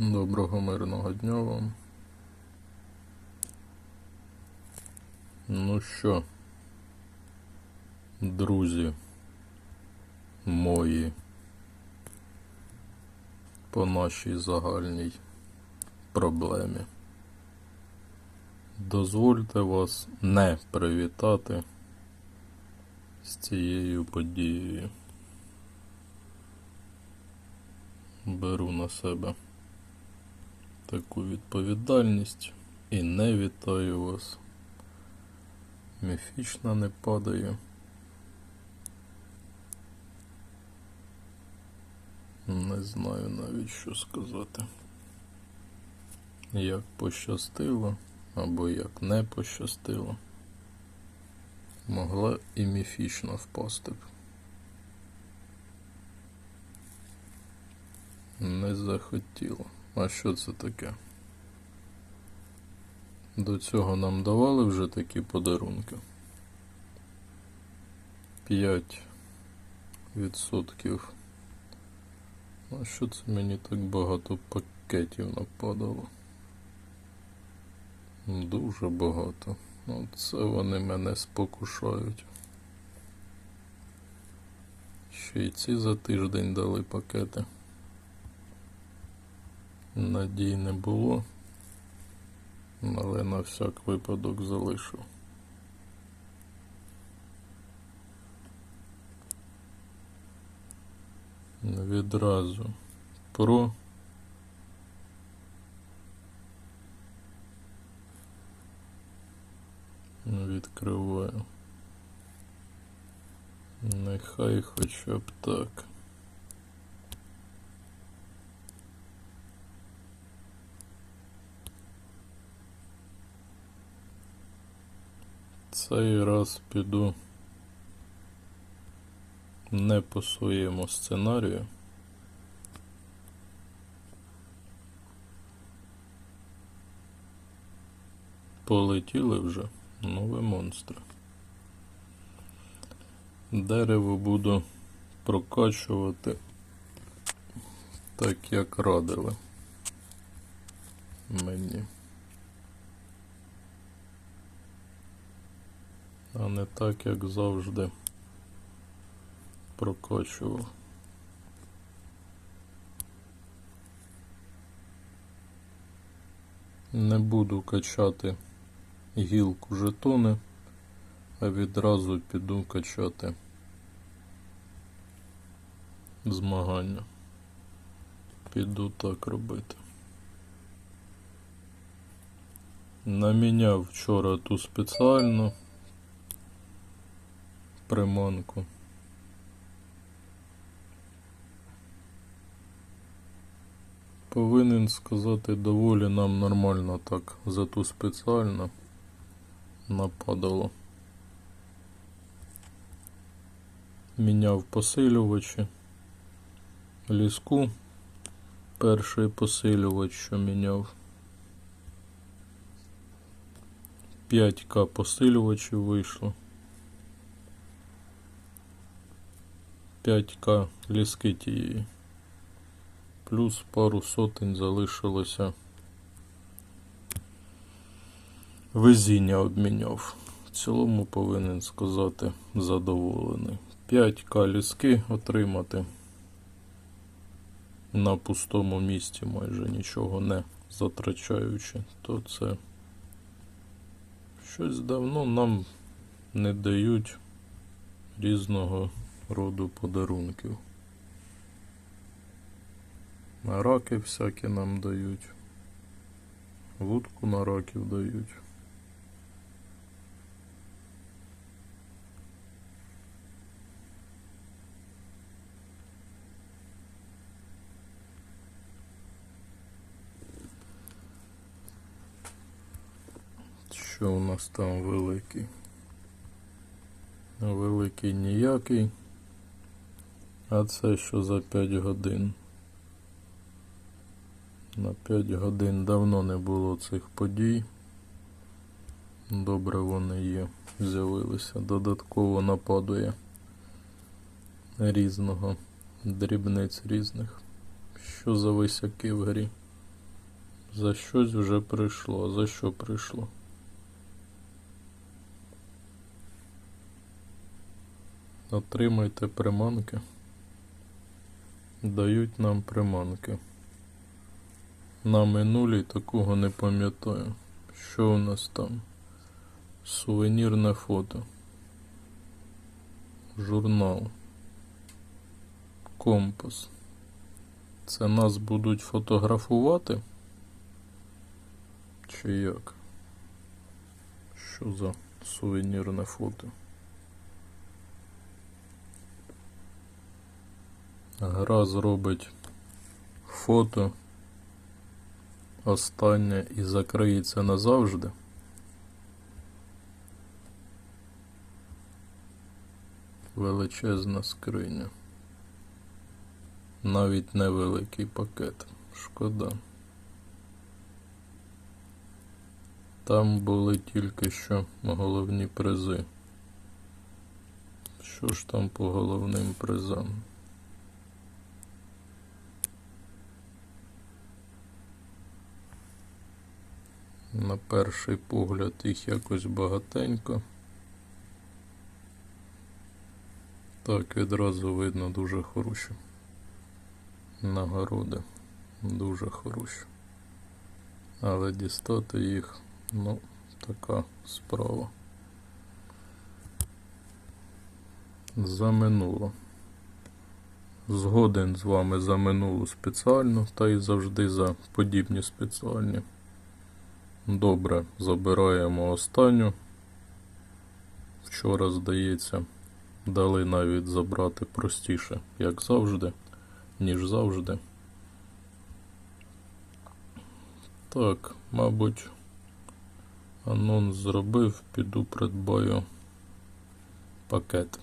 Доброго мирного дня вам. Ну що, друзі мої, по нашій загальній проблемі. Дозвольте вас не привітати з цією подією. Беру на себе таку відповідальність і не вітаю вас. Міфічна не падає. Не знаю навіть що сказати. Як пощастило, або як не пощастило. Могла і міфічна впасти б. Не захотіла. А що це таке? До цього нам давали вже такі подарунки. 5 відсотків. А що це мені так багато пакетів нападало? Дуже багато. Оце вони мене спокушають. Ще й ці за тиждень дали пакети. Надій не було, але на всяк випадок залишив. Відразу про відкриваю. Нехай хоча б так. Цей раз піду не по своєму сценарію. Полетіли вже нові монстри. Дерево буду прокачувати так, як радили мені. А не так, як завжди прокачував. Не буду качати гілку жетони, а відразу піду качати змагання. Піду так робити. Наміняв вчора ту спеціальну приманку. Повинен сказати, доволі нам нормально так за ту спеціально нападало. Міняв посилювачі. Ліску. Перший посилювач, що міняв. 5К посилювачів вийшло. 5К ліски тієї. Плюс пару сотень залишилося. Везіння обміняв. В цілому повинен сказати задоволений. 5К ліски отримати на пустому місці, майже нічого не затрачаючи, то це щось давно нам не дають різного роду подарунків. На раки всякі нам дають. Вудку на раків дають. Що у нас там великий? Великий ніякий. А це що за 5 годин? На 5 годин давно не було цих подій. Добре вони є, з'явилися. Додатково нападує різного, дрібниць різних. Що за висяки в грі? За щось вже прийшло. За що прийшло? Отримайте приманки. Дають нам приманки. На минулій такого не пам'ятаю. Що у нас там? Сувенірне фото. Журнал. Компас. Це нас будуть фотографувати? Чи як? Що за сувенірне фото? Гра зробить фото останнє і закриється назавжди. Величезна скриня. Навіть невеликий пакет. Шкода. Там були тільки що головні призи. Що ж там по головним призам? На перший погляд їх якось багатенько. Так, відразу видно дуже хороші нагороди. Дуже хороші. Але дістати їх, ну, така справа. За минуло. Згоден з вами за минулу спеціальну та й завжди за подібні спеціальні. Добре, забираємо останню. Вчора, здається, дали навіть забрати простіше, як завжди, ніж завжди. Так, мабуть, анонс зробив, піду придбаю пакет.